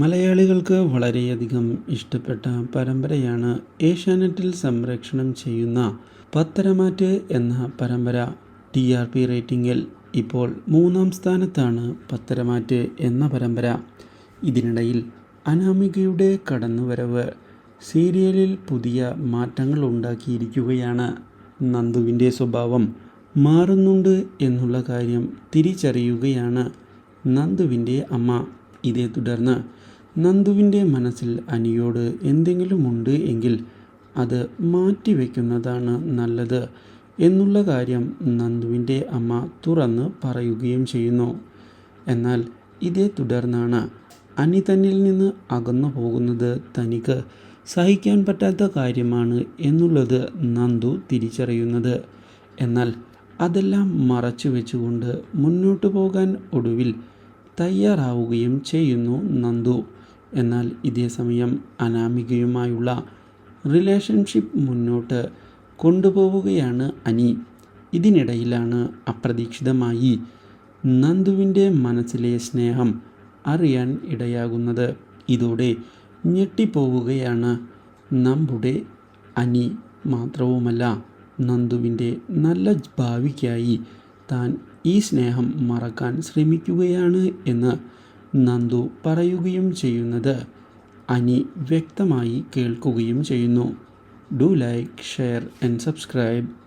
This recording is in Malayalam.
മലയാളികൾക്ക് വളരെയധികം ഇഷ്ടപ്പെട്ട പരമ്പരയാണ് ഏഷ്യാനെറ്റിൽ സംപ്രേക്ഷണം ചെയ്യുന്ന പത്തരമാറ്റ് എന്ന പരമ്പര ടി ആർ പി റേറ്റിംഗിൽ ഇപ്പോൾ മൂന്നാം സ്ഥാനത്താണ് പത്തരമാറ്റ് എന്ന പരമ്പര. ഇതിനിടയിൽ അനാമികയുടെ കടന്നുവരവ് സീരിയലിൽ പുതിയ മാറ്റങ്ങൾ ഉണ്ടാക്കിയിരിക്കുകയാണ്. നന്ദുവിന്റെ സ്വഭാവം മാറുന്നുണ്ട് എന്നുള്ള കാര്യം തിരിച്ചറിയുകയാണ് നന്ദുവിന്റെ അമ്മ. ഇതേ തുടർന്ന് നന്ദുവിന്റെ മനസ്സിൽ അനിയോട് എന്തെങ്കിലുമുണ്ട് എങ്കിൽ അത് മാറ്റിവെക്കുന്നതാണ് നല്ലത് എന്നുള്ള കാര്യം നന്ദുവിന്റെ അമ്മ തുറന്ന് പറയുകയും ചെയ്യുന്നു. എന്നാൽ ഇതേ തുടർന്നാണ് അനി തന്നിൽ നിന്ന് അകന്നു പോകുന്നത് തനിക്ക് സഹിക്കാൻ പറ്റാത്ത കാര്യമാണ് എന്നുള്ളത് നന്ദു തിരിച്ചറിയുന്നത്. എന്നാൽ അതെല്ലാം മറച്ചു വെച്ചുകൊണ്ട് മുന്നോട്ട് പോകാൻ ഒടുവിൽ തയ്യാറാവുകയും ചെയ്യുന്നു നന്ദു. എന്നാൽ ഇതേ സമയം അനാമികയുമായുള്ള റിലേഷൻഷിപ്പ് മുന്നോട്ട് കൊണ്ടുപോവുകയാണ് അനി. ഇതിനിടയിലാണ് അപ്രതീക്ഷിതമായി നന്ദുവിന്റെ മനസ്സിലെ സ്നേഹം അറിയാൻ ഇടയാകുന്നത്. ഇതോടെ ഞെട്ടിപ്പോവുകയാണ് നമ്മുടെ അനി. മാത്രവുമല്ല നന്ദുവിന്റെ നല്ല ഭാവിക്കായി താൻ ഈ സ്നേഹം മറക്കാൻ ശ്രമിക്കുകയാണ് എന്ന് നന്ദു പറയുകയും ചെയ്യുന്നത്. അനി വ്യക്തമായി കേൾക്കുകയും ചെയ്യുന്നു. Do like share and subscribe.